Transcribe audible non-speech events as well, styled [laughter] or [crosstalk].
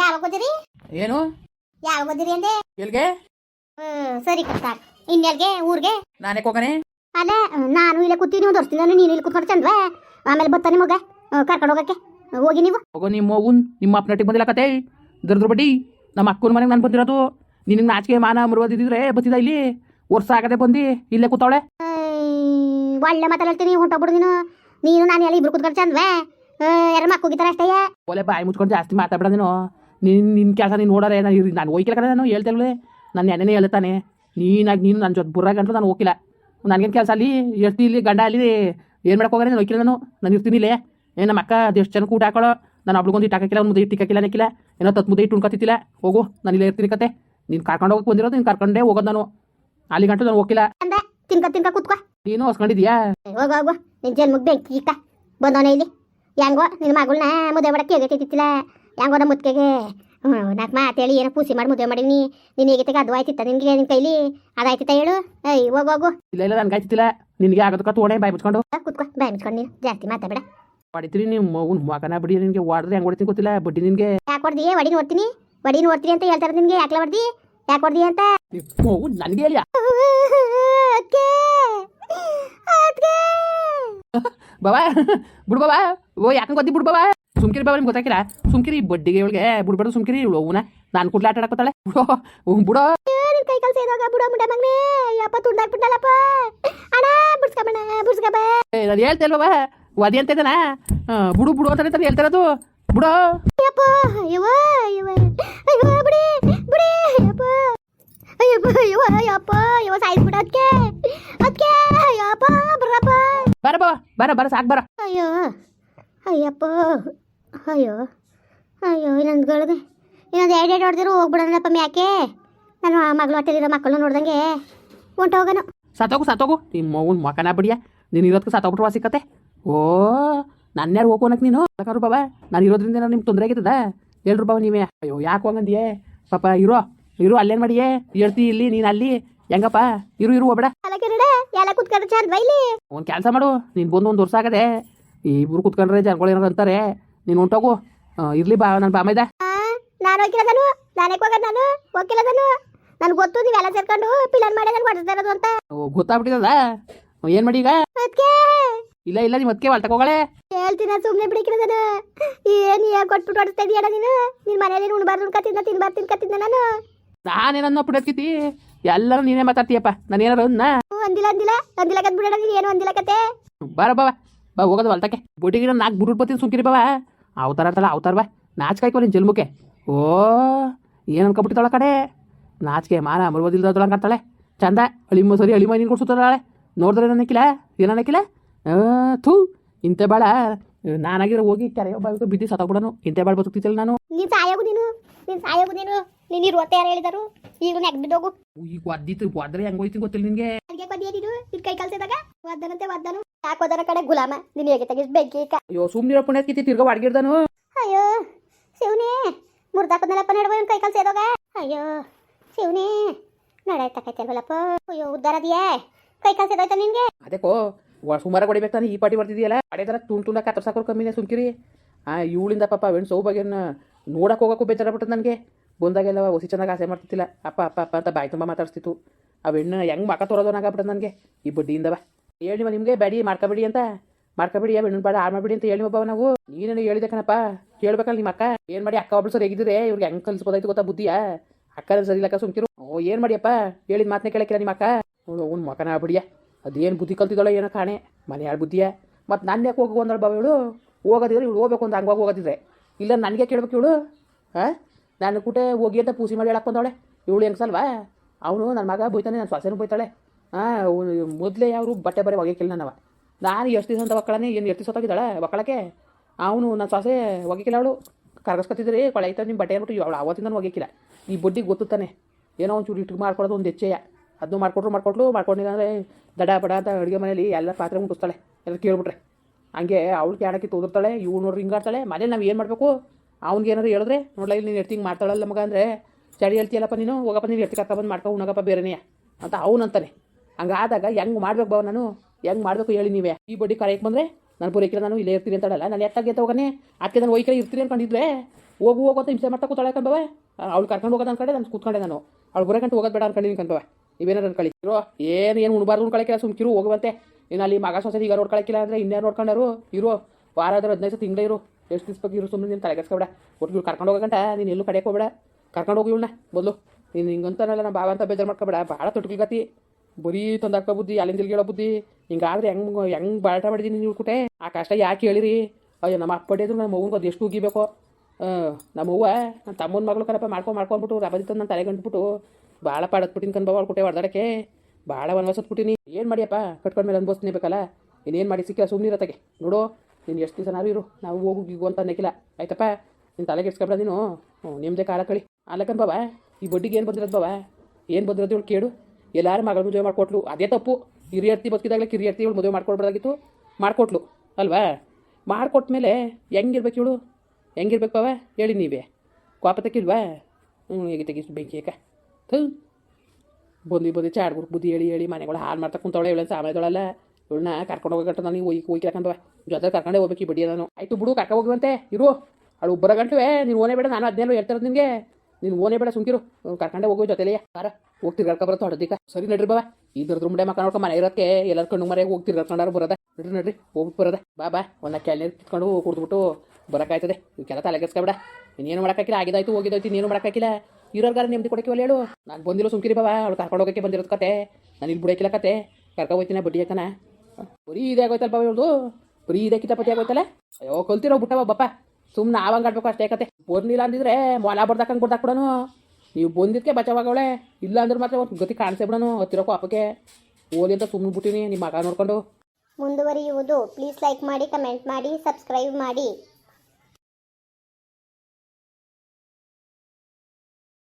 ಯಾವಾಗ ಓದಿರಿ ಏನು? ಯಾವಾಗ ಓದಿರಿ ಅಂದೆ? ಎಲ್ಗೆ? ಹ್ಮ್ ಸರಿ ಕರ್ತಾರ ಇನ್ನೆಲ್ಗೆ ಊರ್ಗೆ? ನಾನೇ ಹೋಗನೆ ಅಲ್ಲ ನಾನು ಇಲ್ಲ ಕೂತೀನಿ ಒಂದು ವರ್ಷದಿಂದ ನೀನು ಇಲ್ಲಿ ಕೂತ್ಕೊಂಡು ಚಂದ್ವಾ. ಆಮೇಲೆ ಬರ್ತಾನೆ ಮಗ ಕರ್ಕೊಂಡು ಹೋಗಕ್ಕೆ. ಹೋಗಿ ನೀವು. ಹೋಗೋ ನಿಮ್ಮ ಅವ್ವನ್ ನಿಮ್ಮ ಅಪ್ಪನಟ್ಟಿಗೆ ಬಂದಿಲ್ಲ ಕತೆ. ದರ್ದ್ರ ಬಡ್ಡಿ ನಮ್ಮ ಅಕ್ಕನ ಮನೆಗೆ ನಾನು ಬಂದಿರೋದು. ನಿನಗೆ ನಾಚಿಕೆ ಮಾನ ಮರುವದಿದ್ರೆ ಬತ್ತಿದ ಇಲ್ಲಿ. ವರ್ಷ ಆಗದೆ ಬಂದು ಇಲ್ಲೇ ಕೂತಾವಳೆ. ಒಳ್ಳೆ ಮಾತಾಡ್ತೀನಿ ಹೊಂಟೋಗ್ಬಿಡು ನೀನು. ನೀನು ನಾನು ಎಲ್ಲ ಇಬ್ರು ಕೂತ್ಕೊಂಡು ಚಂದ್ವಾ? ಮಕ್ಕ ಹೋಗಿದ್ದಾರೆ ಅಷ್ಟೇ. ಒಲೆ ಬಾಯಿ ಮುಚ್ಕೊಂಡು ಜಾಸ್ತಿ ಮಾತಾಡ್ಬಿಡ ನೀನು. ನಿನ್ನ ನಿನ್ನ ಕೆಲಸ ನೀನು ನೋಡರೆ ನಾನು ಇರಿ ನಾನು ಹೋಯ್ಕಿಲ್ಲ ಕಡೆ ನಾನು ಹೇಳ್ತೇವೆ ನಾನು ನೆನೆನೇ ಹೇಳ್ತಾನೆ ನೀನಾಗಿ ನೀನು ನನ್ನ ಜೊತೆ ಬುರ್ರ ಗಂಟು ನಾನು ಹೋಗಿಲ್ಲ ನನಗೇನು ಕೆಲಸ ಅಲ್ಲಿ ಎಷ್ಟು ಇಲ್ಲಿ ಗಂಡ ಅಲ್ಲಿ ಏನು ಮಾಡಕ್ಕೆ ಹೋಗಾರೆ ನಾನು ಹೋಗಿಲ್ಲ ನಾನು. ನಾನು ಇರ್ತೀನಿ ಇಲ್ಲೇ. ಏನು ನಮ್ಮ ಅಕ್ಕ ಎಷ್ಟು ಜನಕ್ಕೆ ಊಟ ಹಾಕೊಳ್ಳೋ ನಾನು ಒಬ್ಳಿಗೊಂದು ಇಟ್ಟು ಹಾಕಿಲ್ಲ ಒಂದು ಮುದ್ದೆ ಇಟ್ಟು ಹಾಕಿಲ್ಲ ನೆಕ್ಕಿಲ್ಲ ಏನೋ ತತ್ ಮುದ್ದೆ ಇಟ್ಟು ಉಣ್ಕೊತಿತ್ತಿಲ್ಲ ಹೋಗು ನಾನು ಇಲ್ಲೇ ಇರ್ತೀನಿ ಕತೆ. ನೀನು ಕರ್ಕೊಂಡು ಹೋಗಕ್ಕೆ ಬಂದಿರೋದು ನೀನು ಕರ್ಕೊಂಡೇ ಹೋಗೋದು ನಾನು. ಅಲ್ಲಿ ಗಂಟು ನಾನು ಹೋಗಿಲ್ಲ ತಿನ್ಕ ತಿನ್ಕ ಕೂತ್ಕೋ. ನೀನು ಹೊಸ್ಕೊಂಡಿದ್ಯಾ? ಹೋಗ ಹೋಗು. ನಿನ್ ಜನ್ಮಕ್ ಬೆಂಕಿ ಇಕ್ಕ ಬಂದವನೇ ಇಲ್ಲಿ. ಹೆಂಗೋ ನಿನ್ನ ಮಗಳನ್ನ ಮುದ್ದೆ ಬಡಕ್ಕೆ ಹೇಗೈತಿತ್ತಿಲ್ಲ ಹೆಂಗೋ ನಮ್ಮ ಮುತ್ಕೆಗೆ ಹ್ಞೂ ನಾಲ್ಕು ಮಾತೇಳಿ ಏನೋ ಪೂಸಿ ಮಾಡಿ ಮದುವೆ ಮಾಡೀನಿ. ನೀನು ಹೇಗೈತೆ ಅದು ಆಯ್ತಿತ್ತ ನಿನಗೆ ನಿನ್ನ ಕೈಲಿ? ಅದಾಯ್ತಿತ್ತ ಹೇಳು? ಏಯ್ ಹೋಗು ಹೋಗು. ಇಲ್ಲ ಇಲ್ಲ ನನಗೆ ಆಯ್ತಿಲ್ಲ ನಿನಗೆ ಆಗೋದಕ್ಕ ತೋಣೆ ಬಾಯಿ ಮುಚ್ಕೊಂಡು. ಕುತ್ಕೊ ಬಾಯಿ ಮುಚ್ಕೊಂಡು ನೀನು. ಜಾಸ್ತಿ ಮಾತಾಡ ಹೊಡಿತೀರಿ ನೀವು ಮಗನ ಮಗನ ಬಿಡಿ ನಿನಗೆ ಹೊಡೆದ್ರೆ ಹೆಂಗೆ ಹೊಡಿತೀನಿ ಗೊತ್ತಿಲ್ಲ ಬಡ್ಡಿ ನಿನಗೆ. ಯಾಕೆ ಹೊಡ್ದಿ? ವಡಿ ನೋಡ್ತೀನಿ ವಡಿ ನೋಡ್ತೀನಿ ಅಂತ ಹೇಳ್ತಾರೆ ನಿನಗೆ ಯಾಕೆ ಹೊಡ್ದಿ? ಯಾಕೆ ಹೊಡ್ದಿ ಅಂತ? ಮಗು ನನಗೆ ಹೇಳಿ. [laughs] ಬಾಬಾ ಬಿಡು ಬಾಬಾ. ಓ ಯಾಕಂಗೆ ಗೊತ್ತಿ ಬಿಡು ಬಾಬಾ? ಸುಮ್ಕಿರಿ ಬಾಬಾ ನಿಮ್ಗೆ ಗೊತ್ತಾಗಿಲ್ಲ ಸುಮ್ಕಿರಿ ಬಡ್ಡಿಗೆ ಇವಳಿಗೆ ಬಿಡ್ಬೇಡ ಸುಮ್ಕಿರಿ ಇವಳು ಅವನ ನಾನು ಕುಡ್ಲ ಆಟ ಆಡಕತ್ತಾಳೆ. ಬಿಡೋ ಬಿಡೋ. ಕೈ ಕಾಲು ಸೇದೋಗ ಬುಡ ಮುಂಡೆ ಮಗನೇ? ಯಪ್ಪ ತುಂಡಾಕ್ಬಿಟ್ಟಲ್ಲಪ್ಪ ಅಣ್ಣ ಬಿಡ್ಸ್ಕಬಣ್ಣ ಬಿಡ್ಸ್ಕಬ. ನಾನು ಹೇಳ್ತೇನೆ ಬಾಬಾ? ವದಿ ಅಂತ ಇದ್ದಾನ? ಬಿಡು ಬಿಡು ಅಂತ ಹೇಳ್ತಾರೆ ಹೇಳ್ತಾರದು ಬಿಡೋ. ಅಯ್ಯಪ್ಪ ಅಯ್ಯವ ಅಯ್ಯವ ಅಯ್ಯೋ ಬಿಡಿ ಬಿಡಿ ಅಯ್ಯಪ್ಪ ಅಯ್ಯಪ್ಪ ಅಯ್ಯೋ ಅಯ್ಯಪ್ಪ ಅಯ್ಯವ ಸಾಯಿಸ್ಬಿಡ ಅದಕ್ಕೆ ಅದಕ್ಕೆ ಅಯ್ಯಪ್ಪ ಬರಪ್ಪ ಬರ ಬರ ಬರ ಸಾಕು ಬರ. ಅಯ್ಯೋ ಅಯ್ಯಪ್ಪ. ಅಯ್ಯೋ ಅಯ್ಯೋ ಇನ್ನೊಂದುಗಳಿಗೆ ಇನ್ನೊಂದು ಎರಡು ಎರಡು ಹೊಡೆದಿರು ಹೋಗ್ಬಿಡೋಣಪ್ಪ ಮ್ಯಾಕೆ ನಾನು ಆ ಮಗಳು ಹೊಟ್ಟೆಲಿರೋ ಮಕ್ಕಳು ನೋಡ್ದಂಗೆ. ಹೊಂಟೋಗನು ಸತ್ತೋಗು ಸತ್ತೋಗು ನಿಮ್ಮ ಮಗನ ಮಕನ ಬಿಡಿಯ? ನೀನು ಇರೋದಕ್ಕೆ ಸತ್ತೋಗ್ಬಿಟ್ರು ಸಿಕ್ಕತ್ತೆ ಓ ನನ್ನ ಯಾರು ಹೋಗೋಣಕ್ಕೆ ನೀನು? ಯಾಕಾರು ಬಾಬಾ ನಾನು ಇರೋದ್ರಿಂದ ನಾನು ನಿಮ್ಗೆ ತೊಂದರೆ ಆಗಿತ್ತದ? ಹೇಳ್ರು ಬಾಬಾ ನೀವೇ? ಅಯ್ಯೋ ಯಾಕೆ ಹೋಗಂದಿಯೇ? ಪಾಪ ಇರೋ ಇರು ಅಲ್ಲೇನು ಮಾಡಿಯೇ? ಹೇಳ್ತಿ ಇಲ್ಲಿ ನೀನು ಅಲ್ಲಿ. ಹೆಂಗಪ್ಪ? ಇರು ಇರು ಹೋಗ್ಬೇಡ. ಒಂದು ಕೆಲಸ ಮಾಡು. ನೀನು ಬಂದು ಒಂದು ವರ್ಷ ಆಗದೆ ಇಬ್ರು ಕುತ್ಕೊಂಡ್ರೆ ಜನಗಳು ಏನಾರು ಅಂತಾರೆ. ನೀನು ಹೊಂಟೋಗು. ಇರ್ಲಿ ಬಾ ನನ್ನ ಬಾಮೈದ ನಾನು ಹೋಗಿಲ್ಲ ನಾನು ನಾನೇ ಹೋಗದ ನಾನು ಹೋಗಿಲ್ಲ ನನಗೆ ಗೊತ್ತು ನೀವೆಲ್ಲ ಸೇರ್ಕೊಂಡು ಪಿಲ್ಲರ್ ಮಾಡಿ ನನ್ಗೆ ಹೊಡೆಸ್ತಾ ಇರೋದು ಅಂತ. ಗೊತ್ತಾಗ್ಬಿಟ್ಟಿದ ಏನು ಮಾಡಿ ಈಗ? ಇಲ್ಲ ಇಲ್ಲ ನೀವು ಅದಕ್ಕೆ ಹೊಲ್ತಕ್ಕೆ ಹೋಗಳೆ. ಹೇಳ್ತೀನಿ ಸುಮ್ಮನೆ ಬಿಡಿಕಿಲ್ಲ ಏನ್ ಕೊಟ್ಬಿಟ್ಟು ಹೊಡಿಸ್ತಾ ಇದೀಯಣ್ಣ ನೀನು? ನಿನ್ನ ಮನೇಲಿ ಉಣ್ಬಾರ್ದು ಉಣ್ಕತ್ತಿದ್ದ ತಿನ್ಬಾರ್ದು ತಿನ್ಕತ್ತಿದ್ದ ನಾನು? ನಾನೇನನ್ನ ಬಿಡತ್ಕಿತಿ ಎಲ್ಲರೂ ನೀನೇ ಮಾತಾಡ್ತೀಯಪ್ಪ. ನಾನು ಏನಾರು ಅನ್ನ ಅಂದಿಲ್ಲ ಅಂದಿಲ್ಲ. ಅಂದಿಲ್ಲ ಕತ್ ಬಿಡೋಣ ನೀನು ಏನು ಅಂದಿಲ್ಲ ಕತೆ? ಬಾರ ಬಾವ ಬಾ. ಹೋಗೋದು ಹೊಲ್ತಕ್ಕೆ. ಬುಟ್ಟಿಗಿನ ನಾಲ್ಕು ಬುರುಡ್ ಬತ್ತೀನಿ ಸುಂಕಿರಿ ಬಾವ ಅವತಾರ ಅಂತಲ್ಲ, ಅವತಾರ ಬಾ. ನಾಚಿಕಾಯ್ಕೋ ನಿನ್ನ ಜಲ್ಮುಕ್ಕೆ ಓ, ಏನು ಅನ್ಕೊಬಿಟ್ಟಿದ್ದಾಳ ಕಡೆ ನಾಚಿಕೆ ಮಾನ ಮರುವುದಿಲ್ಲದೊಳಗೆ ಕಾಣ್ತಾಳೆ. ಚಂದ ಅಳಿಮ ಸರಿ ಅಳಿಮ ನೀನು ಕೊಡ್ಸುತ್ತಾಳೆ ನೋಡಿದ್ರೆ ನನಕ್ಕಿಲ್ಲ ಏನು ಅನ್ನಕ್ಕಿಲ್ಲ ಥೂ, ಇಂತೆ ಬಾಳ ನಾನಾಗಿರೋ ಹೋಗಿ ಕೆರೆ ಒಬ್ಬ ಬಿದ್ದು ಸತ್ತೋಗ್ಬಿಡನು. ಇಂಥ ಬಾಳ ಬದುಕ್ತಿದ್ದಿಲ್ಲ ನಾನು. ನೀನು ಸಾಯೋಗು ನೀನು ನೀನು ಸಾಯೋಗು ನೀನು. ನೀನು ಇರುವತ್ತೆ ಯಾರು ಹೇಳಿದಾರು? ಈಗ ನೆಗ್ ಬಿದ್ದೋಗು ಈಗ ಒದ್ದಿತ್ತು ಒದ್ರೆ ಹೆಂಗ್ ಹೋಯ್ತು ಗೊತ್ತಿಲ್ಲ ನಿನ್ಗೆ ಅಲ್ಲಿಗೆ ಬಂದಿಯ ಇದು ಕೈ ಕಲ್ಸಿದಾಗ ಒದ್ದನಂತೆ ಒದ್ದನು ಯಾಕೆ ಹೋದರ ಕಡೆ ಗುಲಾಮ ನೀನು ಹೇಗೆ ತೆಗಿಸ್ ಬೆಂಕಿ ಅಯ್ಯೋ ಸುಮ್ಮನೆ ಪುಣ್ಯಕ್ಕಿತಿ ತಿರ್ಗಾ ಅಡ್ಗಿಡ್ದಾನು ಅಯ್ಯೋ ಶಿವನೇ ಮುರ್ದಾಕದ್ನಲ್ಲಪ್ಪ ನಡುವ ಕೈ ಕಾಲು ಸೇದೋಗ ಅಯ್ಯೋ ಶಿವನೇ ನಡಾಯ್ತಕೈತಲ್ವಲ್ಲಪ್ಪ ಅಯ್ಯೋ ಉದ್ದಾರದಿಯೇ ಕೈ ಕಾಲು ಸೇದೋಯ್ತ ನಿನ್ಗೆ ಅದಕ್ಕೋ ಸುಮಾರು ಹೊಡಿಬೇಕು ತಾನೆ ಈ ಪಾಟಿ ಬರ್ತಿದೆಯಲ್ಲ ಅಡೆ ಥರ ತುಂಡು ತುಂಡ ಕತ್ತರ್ಸಾಕೋರು ಕಮ್ಮಿನೇ ಸುಮ್ಕಿರಿ ಆ ಇವಳಿಂದ ಪಾಪ ಹೆಣ್ಣು ಸೌಭಾಗ್ಯನ ನೋಡಕ್ಕೆ ಹೋಗೋಕ್ಕೂ ಬೇಜಾರಾಗ್ಬಿಟ್ಟದ ನನಗೆ ಬಂದಾಗೆಲ್ಲ ಹೊಸಿ ಚೆನ್ನಾಗಿ ಆಸೆ ಮಾಡ್ತಿದ್ದಿಲ್ಲ. ಅಪ್ಪ ಅಪ್ಪ ಅಪ್ಪ ಅಂತ ಬಾಯಿ ತುಂಬ ಮಾತಾಡ್ಸ್ತಿತ್ತು. ಆ ಹೆಣ್ಣು ಹೆಂಗೆ ಮಕ ತೋರೋದು ಅನ್ನಗಾಗ್ಬಿಟ್ಟದ ನನಗೆ. ಈ ಬಡ್ಡಿಯಿಂದ ಬಾ. ಹೇಳಿ ನಿಮಗೆ ಬೇಡಿ ಮಾಡ್ಕೊಬೇಡಿ ಅಂತ. ಮಾಡ್ಕೊಬೇಡಿ ಅವ ಹೆಣ್ಣು ಬೇಡ ಆರು ಮಾಡಬೇಡಿ ಅಂತ ಹೇಳಿ ಒಬ್ಬ ನಾವು. ನೀನೇನು ಹೇಳಿದೆ ಕಣಪ್ಪ. ಕೇಳ್ಬೇಕಲ್ಲ ನಿಮ್ಮ ಅಕ್ಕ? ಏನು ಮಾಡಿ ಅಕ್ಕ ಒಬ್ಳು ಸರಿ ಹೇಗಿದ್ರೆ ಇವ್ರಿಗೆ ಹೆಂಗೆ ಕಲಿಸ್ಬೋದಾಯ್ತು ಗೊತ್ತಾ ಬುದ್ಧಿಯಾ? ಅಕ್ಕ ಸರಿ ಇಲ್ಲಕ್ಕ ಸುಮ್ಕಿರು. ಓ, ಏನು ಮಾಡಿಯಪ್ಪ? ಹೇಳಿದ ಮಾತನೇ ಕೇಳಕ್ಕಿಲ್ಲ ನಿಮ್ಮ ಅಕ್ಕ? ಅವ್ನು ಮಕನ ಆಗ್ಬಿಡಿಯ. ಅದೇನು ಬುದ್ಧಿ ಕಲ್ತಿದ್ದಾಳೋ ಏನೋ ಕಾಣೆ. ಮನೆ ಬುದ್ಧಿಯ. ಮತ್ತು ನಾನು ಯಾಕೆ ಹೋಗು ಬಾಬಾ ಬಾವ ಇವಳು? ಹೋಗೋದಿದ್ರೆ ಇವಳು ಹೋಗ್ಬೇಕು ಅಂತ ಹಂಗಾಗಿ ಹೋಗೋದಿದ್ರೆ. ಇಲ್ಲ ನನಗೆ ಕೇಳ್ಬೇಕು ಇವಳು? ಹಾಂ ನಾನು ಕೂಟೆ ಹೋಗಿ ಅಂತ ಪೂಸಿ ಮಾಡಿ ಹೇಳಕ್ಕೆ ಬಂದವಳೆ. ಇವಳು ಹೆಂಗ್ಸಲ್ವಾ ಅವನು ನನ್ನ ಮಗ ಬೈತಾನೆ ನನ್ನ ಸೊಸೆನೂ ಬೈತಾಳೆ. ಹಾಂ ಮೊದಲೇ ಯಾರು ಬಟ್ಟೆ ಬರೀ ಒಗೆಕಿಲ್ಲ ನನ್ನವ. ನಾನು ಎಷ್ಟು ದಿವಸ ಅಂತ ಒಕ್ಕಳನೆ, ಏನು ಎಷ್ಟು ಸೊತ್ತಾಗಿದ್ದಾಳೆ ಒಕ್ಕಳಕ್ಕೆ? ಅವನು ನನ್ನ ಸೊಸೆ ಒಗೆಕಿಲ್ಲ ಅವಳು. ಕರ್ಗಸ್ಕೊತಿದ್ರಿ ಕೊಳೆ ಐತೆ ನಿಮ್ಮ ಬಟ್ಟೆ ಅಂದ್ಬಿಟ್ಟು ಅವಳು ಆವತ್ತಿಂದ ಒಗೆಕಿಲ್ಲ ಈ ಬಡ್ಡಿಗೆ ಗೊತ್ತುತ್ತಾನೆ. ಏನೋ ಒಂಚೂರು ಇಟ್ಟು ಮಾಡ್ಕೊಡೋದು ಒಂದು ಹೆಚ್ಚೆಯ ಅದನ್ನು ಮಾಡ್ಕೊಟ್ರು, ಮಾಡ್ಕೊಟ್ಲು, ಮಾಡ್ಕೊಂಡಿಲ್ಲ ದಡ, ಬಡ ಅಂತ ಅಡುಗೆ ಮನೇಲಿ ಎಲ್ಲ ಪಾತ್ರೆ ಮುಟ್ಟಿಸ್ತಾಳೆ ಎಲ್ಲ ಕೇಳ್ಬಿಟ್ರೆ. ಹಂಗೆ ಅವಳು ಕ್ಯಾಡಕ್ಕೆ ತೋದಿರ್ತಾಳೆ, ಇವ್ಳು ನೋಡ್ರಿ ಹಿಂಗಾಡ್ತಾಳೆ. ಮನೇಲಿ ನಾವು ಏನು ಮಾಡಬೇಕು? ಅವ್ನಿಗೆ ಏನಾದ್ರು ಹೇಳಿದ್ರೆ, ನೋಡ್ಲ ಇಲ್ಲಿ ನೀನು ಎಡ್ತಿಂಗ್ ಮಾಡ್ತಾಳಲ್ಲ ಮಗ ಅಂದರೆ, ಚಳಿ ಹೇಳ್ತೀಯಲ್ಲಪ್ಪ ನೀನು, ಹೋಗಪ್ಪ ನೀನು ಎಡ್ತಿ ಕರ್ಕೊಬಂದು ಮಾಡ್ಕೊ ಉಣಗಪ್ಪ ಬೇರೆನೇ ಅಂತ ಅವನಂತಾನೆ ಹಂಗಾದಾಗ ಹೆಂಗೆ ಮಾಡ್ಬೇಕು ಬಾವ ನಾನು? ಹೆಂಗೆ ಮಾಡಬೇಕು ಹೇಳಿ ನೀವೇ. ಈ ಬಡ್ಡಿ ಕರೆಯಕ್ಕೆ ಬಂದರೆ, ನಾನು ಪೂರೈಕೆ ನಾನು ಇಲ್ಲೇ ಇರ್ತೀನಿ ಅಂತಾಳಲ್ಲ, ನಾನು ಎತ್ತಾಗೆ ಹೋಗನೆ ಅದಕ್ಕೆ ನಾನು ಒಯ್ಕಡೆ ಇರ್ತೀನಿ ಅನ್ಕೊಂಡಿದ್ರೆ ಹೋಗು ಹೋಗು ಅಂತ ಹಿಂಸೆ ಮಾಡ್ತಾ ಕೂತಾಳೆ ಕಂಬವೆ ಅವ್ಳು ಕರ್ಕೊಂಡು ಹೋಗೋದು ಅನ್ಕಡೆ, ನಾನು ಕೂತ್ಕೊಂಡೆ ನಾನು. ಅವ್ಳು ಬರೋಕಂಟು ಹೋಗೋದು ಬೇಡ ಅನ್ಕೊಂಡಿನಿ ಕಂಬವೆ ಇವೇನಾರು ಅನ್ಕೊಳ್ಳಿ. ಇರೋ, ಏನು ಏನು ಉಣ್ಬಾರ್ದು ಸುಮ್ ಸುಮ್ಕಿರು, ಹೋಗುವಂತೆ. ಇನ್ನು ಅಲ್ಲಿ ಮಗ ಸೊಸೆ ಈಗ ನೋಡ್ಕೊಳಕ್ಕಿಲ್ಲ ಅಂದರೆ ಇನ್ಯಾರು ನೋಡ್ಕೊಂಡಾರು? ಇರೋ, ವಾರ ಆದರೂ ಹದಿನೈದು ತಿಂಗಳಿರು ಎಷ್ಟು ದಿವ್ಸ ಬಗ್ಗೆ ಇರು ಸುಮ್ಮನೆ ನೀನು ತಲೆಗೆಸ್ಕೊಬೇಡ ಒಟ್ಟು ಕರ್ಕೊಂಡು ನೀನು ಎಲ್ಲೂ ಕಡೆಗೆ ಹೋಗ್ಬೇಡ. ಕರ್ಕೊಂಡು ಹೋಗಿ ಇವಳನ್ನ ಮೊದಲು. ನೀನು ಹಿಂಗಂತಾನಲ್ಲ ನಮ್ಮ ಬಾವ ಅಂತ ಬೇಜಾರು ಮಾಡ್ಕೊಬೇಡ. ಭಾಳ ತೊಟ್ಕಿಗತಿ ಬರೀ ತಂದಾಕ ಬುದ್ಧಿ, ಅಲ್ಲಿಂದ ಹೇಳೋ ಬುದ್ಧಿ. ಹಿಂಗಾದ್ರೆ ಹೆಂಗೆ ಹೆಂಗೆ ಬಾಟ ಮಾಡಿದ್ದೀನಿ ನೀವು ಕುಟೆ? ಆ ಕಷ್ಟ ಯಾಕೆ ಹೇಳಿರಿ? ಅಯ್ಯೋ, ನಮ್ಮ ಅಪ್ಪ ಹೊಡೆದ್ರು ನಮ್ಮ ಮಗುಗೆ ಅದು ಎಷ್ಟು ಉಗಿಬೇಕು. ನಮ್ಮ ಅವ್ವ ನನ್ನ ತಮ್ಮನ ಮಗಳು ಕರಪ್ಪ ಮಾಡ್ಕೊಂಡು ಮಾಡ್ಕೊಂಡ್ಬಿಟ್ಟು ರಬದಿ ತಂದು ನನ್ನ ತಲೆ ಗಂಟ್ಬಿಟ್ಟು ಭಾಳ ಪಾಡತ್ಬಿಟ್ಟಿನ ಕನ್ಬವ ಅವ್ಳು ಕುಟೆ ಹೊಡೆದಾಡಕ್ಕೆ. ಭಾಳ ವನವಾಸತ್ಬಿಟ್ಟಿನಿ ಏನು ಮಾಡಿಯಪ್ಪ? ಕಟ್ಕೊಂಡ್ಮೇಲೆ ಅನ್ಭವಿಸ್ತೀನಿ ಬೇಕಲ್ಲ? ಇನ್ನೇನು ಮಾಡಿ ಸಿಕ್ಕಿಲ್ಲ ಸುಮ್ಮನೆ ತಗೆ ನೋಡು ನೀನು ಎಷ್ಟು ದಿವಸ ನಾವು ಇರು. ನಾವು ಹೋಗು ಗಿಗು ಅಂತ ಅನ್ನಕ್ಕಿಲ್ಲ ಆಯ್ತಪ್ಪ ನಿನ್ನ ತಲೆಗೆ ಇಡ್ಸ್ಕೊಬೇಡ ನೀನು. ಹ್ಞೂ ನಿಮ್ಮದೇ ಕಾಲ ಕಳಿ. ಅಲ್ಲಕನ್ ಬಾಬಾ, ಈ ಬಡ್ಡಿಗೆ ಏನು ಬಂದಿರೋದು ಬಾಬಾ? ಏನು ಬಂದಿರೋದು ಇವಳು ಕೇಳು. ಎಲ್ಲಾರು ಮಗಳ ಮದುವೆ ಮಾಡಿಕೊಟ್ಲು. ಅದೇ ತಪ್ಪು. ಹಿರಿಯರ್ತಿ ಬದುಕಿದಾಗಲೇ ಕಿರಿಯರ್ತಿ ಇವಳು ಮದುವೆ ಮಾಡ್ಕೊಡ್ಬಾರ್ದಾಗಿತ್ತು. ಮಾಡಿಕೊಟ್ಲು, ಅಲ್ವಾ? ಮಾಡಿಕೊಟ್ಮೇಲೆ ಹೆಂಗಿರ್ಬೇಕು ಇವಳು? ಹೆಂಗಿರ್ಬೇಕು ಬಾವ ಹೇಳಿ ನೀವೇ. ಕೋಪ ತಕ್ಕಿಲ್ವಾ ಹ್ಞೂ, ಹೇಗೆ ತೆಗಿಸ್ ಬೆಂಕಿ ಏಕ. ಥೂ. ಬಂದು ಬಂದು ಚಾಡ್ಬಿಟ್ಟು ಬುದ್ಧಿ ಹೇಳಿ ಹೇಳಿ ಮನೆಗಳು ಹಾಳು ಮಾಡ್ತಾ ಕುಂತವಳೆ. ಹೇಳೋ ಸಾಮಾನ್ಯದೊಳಲ್ಲ. ಇವಳನ್ನ ಕರ್ಕೊಂಡು ಹೋಗಂಟ ನನಗೆ ಹೋಗಿ ಕರ್ಕೊಂಡು ಜೊತೆ ಕರ್ಕೊಂಡೇ ಹೋಗ್ಬೇಕು ಈ ಬಡ್ಡಿ ನಾನು ಆಯ್ತು ಬಿಡು ಕರ್ಕೊಂಡು ಹೋಗುವಂತೆ ಇರು. ಅವಳು ಒಬ್ಬರ ಗಂಟುವೆ. ನೀನು ಓನೇ ಬೇಡ, ನಾನು ಹದಿನೇಳು ಹೇಳ್ತಿರೋದು ನಿನಗೆ. ನೀನು ಓನೇ ಬೇಡ, ಸುಮ್ಕಿರು. ಕರ್ಕೊಂಡೇ ಹೋಗೋ ಜೊತೆಲೆಯ ಯಾರ ಹೋಗ್ತಿರ್ ಕರ್ಕೊ ಬರೋದು ಹೊಡೆದಿಕ್ಕ ಸರಿ ನಡ್ರಿ ಬಾ ಈ ದರ್ದ್ರ ಮುಂಡೆ ಮಕ್ಕ ನೋಡ್ಕೊಂಡು ಮನೆ ಇರೋಕ್ಕೆ ಎಲ್ಲರ ಕಣ್ಣು ಮರೆಗೆ ಹೋಗ್ತಿರ್ ಕರ್ಕೊಂಡಾರ ಬರೋದ. ನಡ್ರಿ ನಡ್ರಿ. ಹೋಗ್ಬಿಟ್ಟು ಬರೋದ. ಬಾ ಬಾ. ಒಂದು ಕೆಳನೀರು ಕಿತ್ಕೊಂಡು ಕುಡ್ದ್ಬಿಟ್ಟು ಬರೋಕ್ಕಾಯ್ತದೆ. ಇವಕ್ಕೆಲ್ಲ ತಲೆ ಕೆಸ್ಕೊಬೇಡ ಇನ್ನೇನು ಮಾಡೋಕ್ಕಾಗಿಲ್ಲ ಆಗಿದಾಯ್ತು, ಹೋಗಿದಾಯ್ತು, ಇನ್ನೇನು ಮಾಡೋಕ್ಕಾಗಿಲ್ಲ ಇರೋರ್ಗಾರ ನೆಮ್ಮದಿ ಕೊಡಕ್ಕೆ ಹೇಳು ನಾನು ಬಂದಿರೋ ಸುಮ್ಕಿರಿ ಬಾಬಾ ಅವಳು ಕರ್ಕೊಂಡು ಹೋಗೋಕ್ಕೆ ಬಂದಿರೋದು ಕತೆ. ನಾನು ಇಲ್ಲಿ ಬಿಡೋಕ್ಕಿಲ್ಲ ಕತೆ. ಕರ್ಕೊ ಹೋಗ್ತೀನಿ ಬಡ್ಡಿ ಯಾಕನ ಬರೀ ಇದೇ ಆಗೋಯ್ತಲ್ಲ ಬಾವ ಇವ್ರದು ಬರೀ ಇದೇ ಕಿತಾಪತಿ ಆಗೋಯ್ತಲ್ಲ? ಅಯ್ಯೋ, ಕಲ್ತಿರೋ ಬಿಟ್ಟವ ಬಪ್ಪ ಸುಮ್ಮನೆ ಆವಾಗ ಆಡ್ಬೇಕು ಅಷ್ಟೇ ಕತೆ. ಬರ್ಲಿಲ್ಲ ಅಂದಿದ್ರೆ ಮೊಲ ಬರ್ದಾಕಂಗೆ ಬರ್ದಾಕ್ಬಿಡೋನು ನೀವು ಬಂದಿದ್ದಕ್ಕೆ ಬಚಾವಾಗವಳೆ. ಇಲ್ಲ ಅಂದ್ರೆ ಮಾತ್ರ ಒಂದು ಗತಿ ಕಾಣಿಸೇ ಬಿಡೋನು ಹತ್ತಿರಕ್ಕೂ ಕೋಪಕ್ಕೆ ಓದಿ ಅಂತ ಸುಮ್ಮನೆ ಬಿಟ್ಟಿನಿ ನಿಮ್ಮ ಮಗ ನೋಡ್ಕೊಂಡು. ಮುಂದುವರಿಯುವುದು. ಪ್ಲೀಸ್ ಲೈಕ್ ಮಾಡಿ ಕಮೆಂಟ್ ಮಾಡಿ ಸಬ್ಸ್ಕ್ರೈಬ್ ಮಾಡಿ.